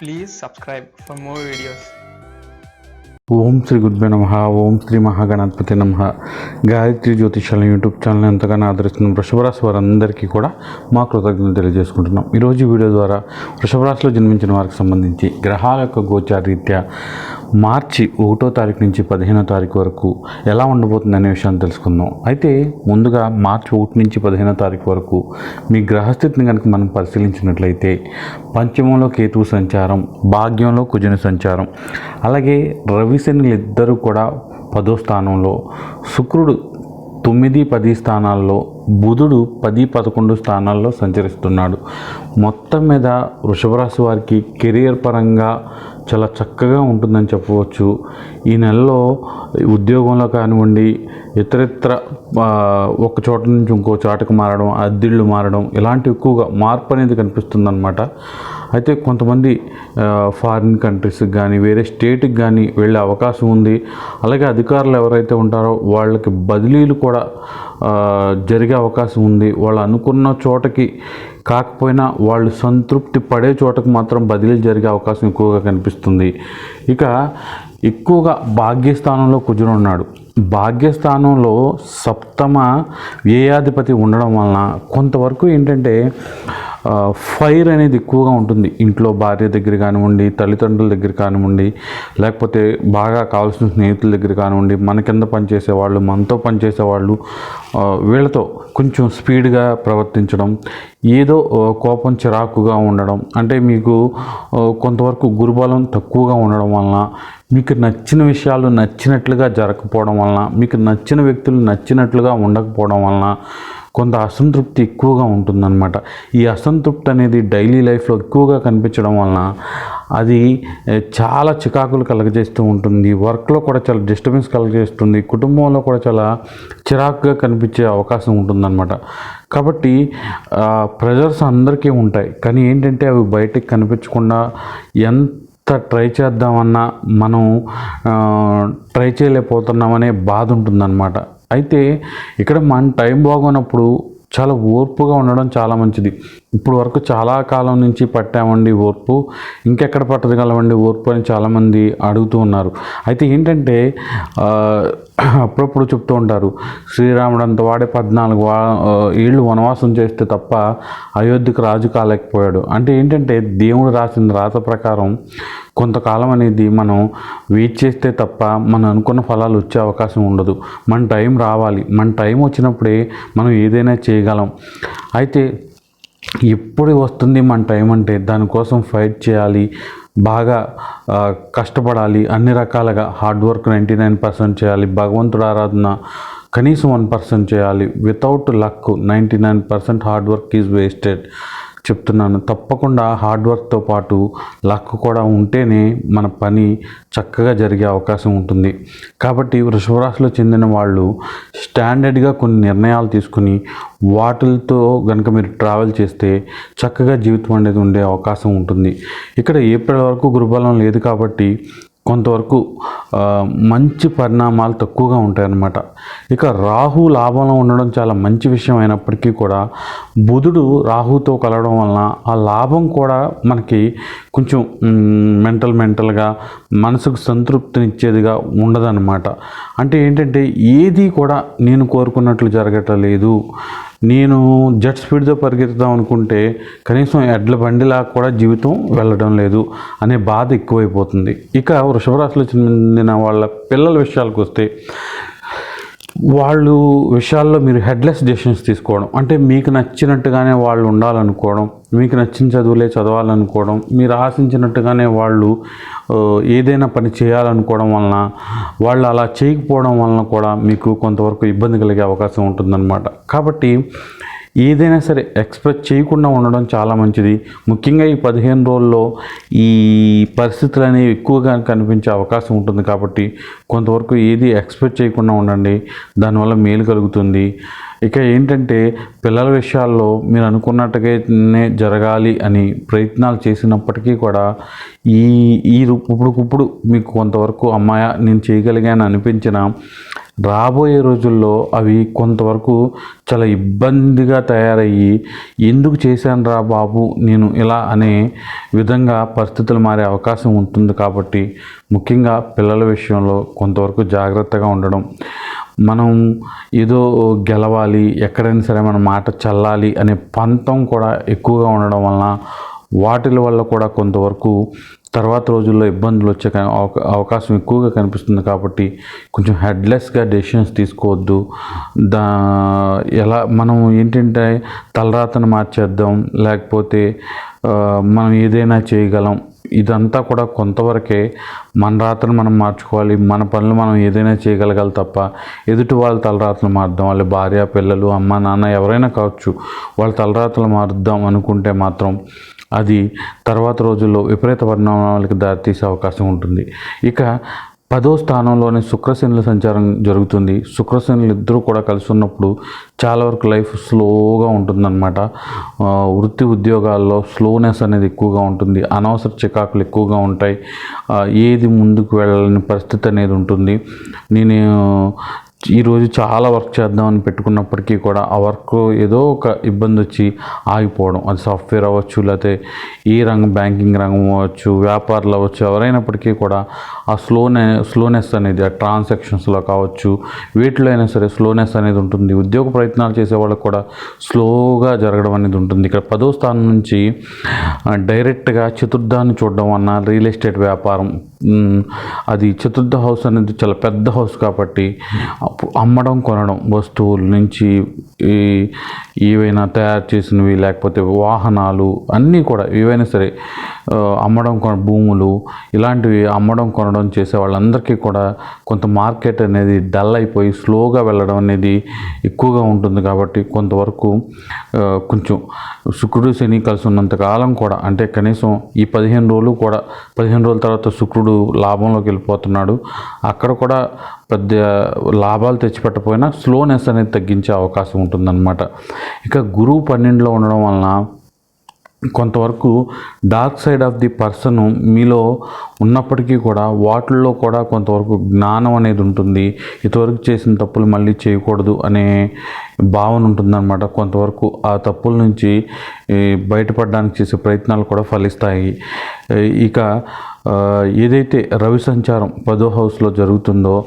Please subscribe for more videos ఓం శ్రీ గురుభ్యో నమ ఓం శ్రీ మహాగణాధిపతి నమ. గాయత్రి జ్యోతిషాల యూట్యూబ్ ఛానల్ ఎంతగానో ఆదరిస్తున్న వృషభరాశి వారందరికీ కూడా మా కృతజ్ఞతలు తెలియజేసుకుంటున్నాం. ఈరోజు వీడియో ద్వారా వృషభరాశిలో జన్మించిన వారికి సంబంధించి గ్రహాల యొక్క గోచార రీత్యా మార్చి ఒకటో తారీఖు నుంచి పదిహేనో తారీఖు వరకు ఎలా ఉండబోతుంది అనే విషయాన్ని తెలుసుకుందాం. అయితే ముందుగా మార్చి ఒకటి నుంచి పదిహేనో తారీఖు వరకు మీ గ్రహస్థితిని కనుక మనం పరిశీలించినట్లయితే పంచమంలో కేతువు సంచారం భాగ్యంలో కుజుని సంచారం అలాగే రవిశనులు ఇద్దరు కూడా పదో స్థానంలో శుక్రుడు తొమ్మిది పది స్థానాల్లో బుధుడు పది పదకొండు స్థానాల్లో సంచరిస్తున్నాడు. మొత్తం మీద వృషభరాశి వారికి కెరియర్ పరంగా చాలా చక్కగా ఉంటుందని చెప్పవచ్చు. ఈ నెలలో ఉద్యోగంలో కానివ్వండి ఇతరితర ఒక చోట నుంచి ఇంకో చోటకు మారడం అద్దిళ్ళు మారడం ఇలాంటి ఎక్కువగా మార్పు అనేది కనిపిస్తుందన్నమాట. అయితే కొంతమంది ఫారిన్ కంట్రీస్కి కానీ వేరే స్టేట్కి కానీ వెళ్ళే అవకాశం ఉంది. అలాగే అధికారులు ఎవరైతే ఉంటారో వాళ్ళకి బదిలీలు కూడా జరిగే అవకాశం ఉంది. వాళ్ళు అనుకున్న చోటకి కాకపోయినా వాళ్ళు సంతృప్తి పడే చోటకు మాత్రం బదిలీ జరిగే అవకాశం ఎక్కువగా కనిపిస్తుంది. ఇక ఎక్కువగా భాగ్యస్థానంలో కుజుడు ఉన్నాడు. భాగ్యస్థానంలో సప్తమ వ్యయాధిపతి ఉండడం వలన కొంతవరకు ఏంటంటే ఫైర్ అనేది ఎక్కువగా ఉంటుంది. ఇంట్లో భార్య దగ్గర కానివ్వండి తల్లిదండ్రుల దగ్గర కానివ్వండి లేకపోతే బాగా కావాల్సిన స్నేహితుల దగ్గర కానివ్వండి మన కింద పనిచేసే వాళ్ళు మనతో పనిచేసే వాళ్ళు వీళ్ళతో కొంచెం స్పీడ్గా ప్రవర్తించడం ఏదో కోపం చిరాకుగా ఉండడం అంటే మీకు కొంతవరకు గురుబలం తక్కువగా ఉండడం వలన మీకు నచ్చిన విషయాలు నచ్చినట్లుగా జరగకపోవడం వలన మీకు నచ్చిన వ్యక్తులు నచ్చినట్లుగా ఉండకపోవడం వలన కొంత అసంతృప్తి ఎక్కువగా ఉంటుందన్నమాట. ఈ అసంతృప్తి అనేది డైలీ లైఫ్లో ఎక్కువగా కనిపించడం వలన అది చాలా చికాకులు కలగజేస్తూ ఉంటుంది. వర్క్లో కూడా చాలా డిస్టర్బెన్స్ కలగజేస్తుంది. కుటుంబంలో కూడా చాలా చిరాకుగా కనిపించే అవకాశం ఉంటుందన్నమాట. కాబట్టి ప్రెజర్స్ అందరికీ ఉంటాయి. కానీ ఏంటంటే అవి బయటకు కనిపించకుండా ఎంత ట్రై చేద్దామన్నా మనం ట్రై చేయలేకపోతున్నామనే బాధ ఉంటుందన్నమాట. అయితే ఇక్కడ మన టైం బాగున్నప్పుడు చాలా ఓర్పుగా ఉండడం చాలా మంచిది. ఇప్పుడు వరకు చాలా కాలం నుంచి పట్టామండి ఓర్పు. ఇంకెక్కడ పట్టగలమండి ఓర్పు అని చాలామంది అడుగుతూ ఉన్నారు. అయితే ఏంటంటే అప్పుడప్పుడు చెప్తూ ఉంటారు శ్రీరాముడు అంత వాడే పద్నాలుగు వా ఏళ్ళు వనవాసం చేస్తే తప్ప అయోధ్యకు రాజు కాలేకపోయాడు. అంటే ఏంటంటే దేవుడు రాసిన రాత ప్రకారం కొంతకాలం అనేది మనం వెయిట్ చేస్తే తప్ప మనం అనుకున్న ఫలాలు వచ్చే అవకాశం ఉండదు. మన టైం రావాలి. మన టైం వచ్చినప్పుడే మనం ఏదైనా చేయగలం. అయితే ఎప్పుడు వస్తుంది మన టైం అంటే దానికోసం ఫైట్ చేయాలి బాగా కష్టపడాలి అన్ని రకాలుగా hard work ninety nine percent చేయాలి భగవంతుడు ఆరాధన కనీసం వన్ పర్సెంట్ చేయాలి. Without luck ninety nine percent hard work is wasted చెప్తున్నాను. తప్పకుండా హార్డ్ వర్క్తో పాటు లక్ కూడా ఉంటేనే మన పని చక్కగా జరిగే అవకాశం ఉంటుంది. కాబట్టి వృషభరాశిలో చెందిన వాళ్ళు స్టాండర్డ్గా కొన్ని నిర్ణయాలు తీసుకుని వాటితో కనుక మీరు ట్రావెల్ చేస్తే చక్కగా జీవితం అనేది ఉండే అవకాశం ఉంటుంది. ఇక్కడ ఏప్రిల్ వరకు గురుబలం లేదు కాబట్టి కొంతవరకు మంచి పరిణామాలు తక్కువగా ఉంటాయన్నమాట. ఇక రాహు లాభంలో ఉండడం చాలా మంచి విషయం అయినప్పటికీ కూడా బుధుడు రాహుతో కలవడం వలన ఆ లాభం కూడా మనకి కొంచెం మెంటల్ మెంటల్గా మనసుకు సంతృప్తినిచ్చేదిగా ఉండదన్నమాట. అంటే ఏంటంటే ఏది కూడా నేను కోరుకున్నట్లు జరగట్లేదు. నేను జెట్ స్పీడ్తో పరిగెత్తుదాం అనుకుంటే కనీసం ఎడ్ల బండిలా కూడా జీవితం వెళ్ళడం లేదు అనే బాధ ఎక్కువైపోతుంది. ఇక వృషభరాశిలో చెందిన వాళ్ళ పిల్లల విషయాలకు వస్తే వాళ్ళు విషయాల్లో మీరు హెడ్లెస్ డెసిషన్స్ తీసుకోవడం. అంటే మీకు నచ్చినట్టుగానే వాళ్ళు ఉండాలనుకోవడం మీకు నచ్చిన చదువులే చదవాలనుకోవడం మీరు ఆశించినట్టుగానే వాళ్ళు ఏదైనా పని చేయాలనుకోవడం వలన వాళ్ళు అలా చేయకపోవడం వలన కూడా మీకు కొంతవరకు ఇబ్బంది కలిగే అవకాశం ఉంటుందన్నమాట. కాబట్టి ఏదైనా సరే ఎక్స్ప్రెస్ చేయకుండా ఉండడం చాలా మంచిది. ముఖ్యంగా ఈ పదిహేను రోజుల్లో ఈ పరిస్థితులు అనేవి ఎక్కువగా కనిపించే అవకాశం ఉంటుంది కాబట్టి కొంతవరకు ఏది ఎక్స్పెక్ట్ చేయకుండా ఉండండి. దానివల్ల మేలు కలుగుతుంది. ఇక ఏంటంటే పిల్లల విషయాల్లో మీరు అనుకున్నట్టుగానే జరగాలి అని ప్రయత్నాలు చేసినప్పటికీ కూడా ఈ ఈ ఇప్పుడుకిప్పుడు మీకు కొంతవరకు అమ్మాయ నేను చేయగలిగాను అనిపించిన రాబోయే రోజుల్లో అవి కొంతవరకు చాలా ఇబ్బందిగా తయారయ్యి ఎందుకు చేశాను రా బాబు నేను ఇలా అనే విధంగా పరిస్థితులు మారే అవకాశం ఉంటుంది కాబట్టి ముఖ్యంగా పిల్లల విషయంలో కొంతవరకు జాగ్రత్తగా ఉండడం. మనం ఏదో గెలవాలి ఎక్కడైనా సరే మన మాట చల్లాలి అనే పంతం కూడా ఎక్కువగా ఉండడం వలన వాటిల వల్ల కూడా కొంతవరకు తర్వాత రోజుల్లో ఇబ్బందులు వచ్చే అవకాశం ఎక్కువగా కనిపిస్తుంది కాబట్టి కొంచెం హెడ్లెస్గా డెసిషన్స్ తీసుకోవద్దు. దా ఎలా మనం ఏంటంటే తలరాతను మార్చేద్దాం లేకపోతే మనం ఏదైనా చేయగలం. ఇదంతా కూడా కొంతవరకే మన రాత్రను మనం మార్చుకోవాలి. మన పనులు మనం ఏదైనా చేయగలగాలి తప్ప ఎదుటి వాళ్ళ తలరాతలు మారుద్దాం. వాళ్ళ భార్య పిల్లలు అమ్మ నాన్న ఎవరైనా కావచ్చు వాళ్ళ తలరాతలు మారుద్దాం అనుకుంటే మాత్రం అది తర్వాత రోజుల్లో విపరీత పరిణామాలకు దారితీసే అవకాశం ఉంటుంది. ఇక పదో స్థానంలోనే శుక్రశనుల సంచారం జరుగుతుంది. శుక్రశనులు ఇద్దరూ కూడా కలిసి ఉన్నప్పుడు చాలా వరకు లైఫ్ స్లోగా ఉంటుందన్నమాట. వృత్తి ఉద్యోగాల్లో స్లోనెస్ అనేది ఎక్కువగా ఉంటుంది. అనవసర చికాకులు ఎక్కువగా ఉంటాయి. ఏది ముందుకు వెళ్ళని పరిస్థితి అనేది ఉంటుంది. నేను ఈరోజు చాలా వర్క్ చేద్దామని పెట్టుకున్నప్పటికీ కూడా ఆ వర్క్ ఏదో ఒక ఇబ్బంది వచ్చి ఆగిపోవడం. అది సాఫ్ట్వేర్ అవ్వచ్చు లేకపోతే ఏ రంగం బ్యాంకింగ్ రంగం అవ్వచ్చు వ్యాపారాలు అవ్వచ్చు ఎవరైనప్పటికీ కూడా ఆ స్లోనే స్లోనెస్ అనేది ఆ ట్రాన్సాక్షన్స్లో కావచ్చు వీటిలో అయినా సరే స్లోనెస్ అనేది ఉంటుంది. ఉద్యోగ ప్రయత్నాలు చేసే వాళ్ళకి కూడా స్లోగా జరగడం అనేది ఉంటుంది. ఇక్కడ పదో స్థానం నుంచి డైరెక్ట్గా చతుర్థాన్ని చూడడం వలన రియల్ ఎస్టేట్ వ్యాపారం అది చతుర్థ హౌస్ అనేది చాలా పెద్ద హౌస్ కాబట్టి అమ్మడం కొనడం వస్తువుల నుంచి ఈ ఏవైనా తయారు చేసినవి లేకపోతే వాహనాలు అన్నీ కూడా ఏవైనా సరే అమ్మడం కొన భూములు ఇలాంటివి అమ్మడం కొనడం చేసే వాళ్ళందరికీ కూడా కొంత మార్కెట్ అనేది డల్ అయిపోయి స్లోగా వెళ్ళడం అనేది ఎక్కువగా ఉంటుంది కాబట్టి కొంతవరకు కొంచెం శుక్రుడు శని కలిసి ఉన్నంత కాలం కూడా అంటే కనీసం ఈ పదిహేను రోజులు కూడా పదిహేను రోజుల తర్వాత శుక్రుడు లాభంలోకి వెళ్ళిపోతున్నాడు. అక్కడ కూడా పెద్ద లాభాలు తెచ్చిపెట్టకపోయినా స్లోనెస్ అనేది తగ్గించే అవకాశం ఉంటుందన్నమాట. ఇక గురువు పన్నెండులో ఉండడం వలన కొంతవరకు dark side of the person మీలో ఉన్నప్పటికీ కూడా వాటిల్లో కూడా కొంతవరకు జ్ఞానం అనేది ఉంటుంది. ఇంతవరకు చేసిన తప్పులు మళ్ళీ చేయకూడదు అనే భావన ఉంటుందన్నమాట. కొంతవరకు ఆ తప్పుల నుంచి బయటపడడానికి చేసే ప్రయత్నాలు కూడా ఫలిస్తాయి. ఇక ఏదైతే రవి సంచారం పదో హౌస్లో జరుగుతుందో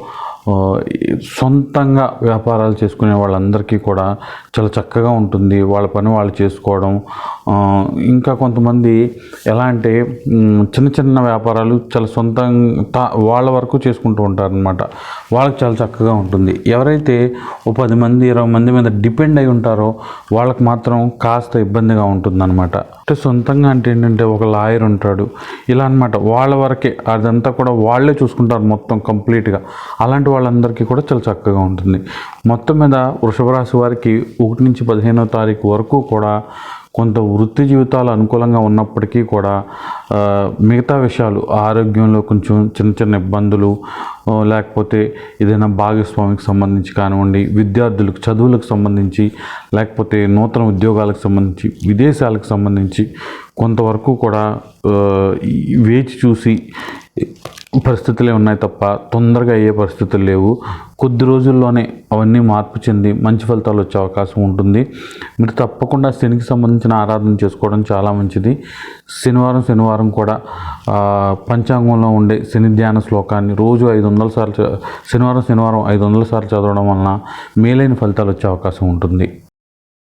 సొంతంగా వ్యాపారాలు చేసుకునే వాళ్ళందరికీ కూడా చాలా చక్కగా ఉంటుంది. వాళ్ళ పని వాళ్ళు చేసుకోవడం ఇంకా కొంతమంది ఎలా అంటే చిన్న చిన్న వ్యాపారాలు చాలా సొంతంగా వాళ్ళ వరకు చేసుకుంటూ ఉంటారనమాట వాళ్ళకి చాలా చక్కగా ఉంటుంది. ఎవరైతే ఓ పది మంది ఇరవై మంది మీద డిపెండ్ అయి ఉంటారో వాళ్ళకి మాత్రం కాస్త ఇబ్బందిగా ఉంటుందన్నమాట. అంటే సొంతంగా అంటే ఏంటంటే ఒక లాయర్ ఉంటాడు. ఇలా అన్నమాట వాళ్ళ వరకే అదంతా కూడా వాళ్ళే చూసుకుంటారు మొత్తం కంప్లీట్గా. అలాంటి వాళ్ళందరికీ కూడా చాలా చక్కగా ఉంటుంది. మొత్తం మీద వృషభ రాశి వారికి ఒకటి నుంచి పదిహేనో తారీఖు వరకు కూడా కొంత వృత్తి జీవితాలు అనుకూలంగా ఉన్నప్పటికీ కూడా మిగతా విషయాలు ఆరోగ్యంలో కొంచెం చిన్న చిన్న ఇబ్బందులు లేకపోతే ఏదైనా భాగస్వామికి సంబంధించి కానివ్వండి విద్యార్థులకు చదువులకు సంబంధించి లేకపోతే నూతన ఉద్యోగాలకు సంబంధించి విదేశాలకు సంబంధించి కొంతవరకు కూడా వేచి చూసి పరిస్థితులే ఉన్నాయి తప్ప తొందరగా అయ్యే పరిస్థితులు లేవు. కొద్ది రోజుల్లోనే అవన్నీ మార్పు చెంది మంచి ఫలితాలు వచ్చే అవకాశం ఉంటుంది. మీరు తప్పకుండా శనికి సంబంధించిన ఆరాధన చేసుకోవడం చాలా మంచిది. శనివారం శనివారం కూడా పంచాంగంలో ఉండే శని ధ్యాన శ్లోకాన్ని రోజు ఐదు వందల సార్లు శనివారం శనివారం ఐదు వందల సార్లు చదవడం వలన మేలైన ఫలితాలు వచ్చే అవకాశం ఉంటుంది.